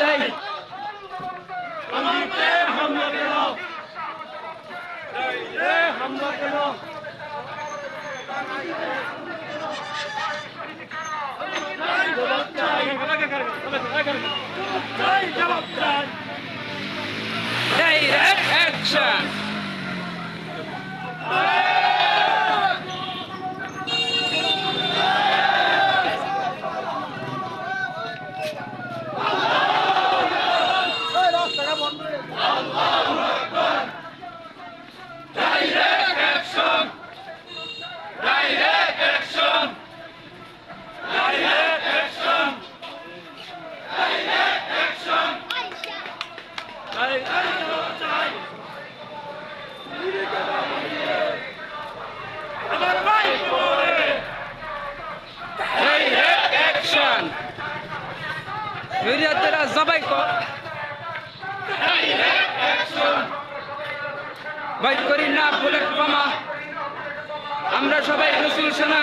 চাই। আমাকে হামলা কেন? হামলা কেন? ভিডিও তারা জবাই কর বাইক করি না বুলেট মামা আমরা সবাই রসুল সেনা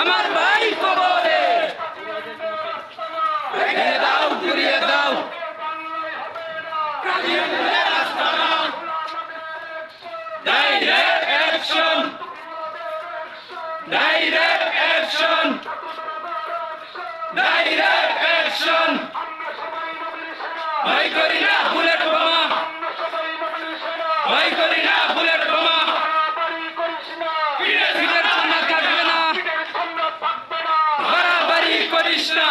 আমার ভাই কবরে। ভেঙে দাও ঘুরিয়ে দাও। Direct action direct action direct action ভয় করি না, বুলেট বোমা। ভয় করি না, বুলেট বোমা পিঠের চামড়া থাকবে না বাড়াবাড়ি করিস না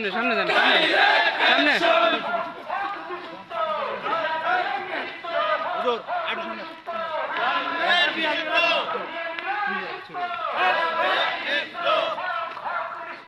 সামনে সামনে যান সামনে।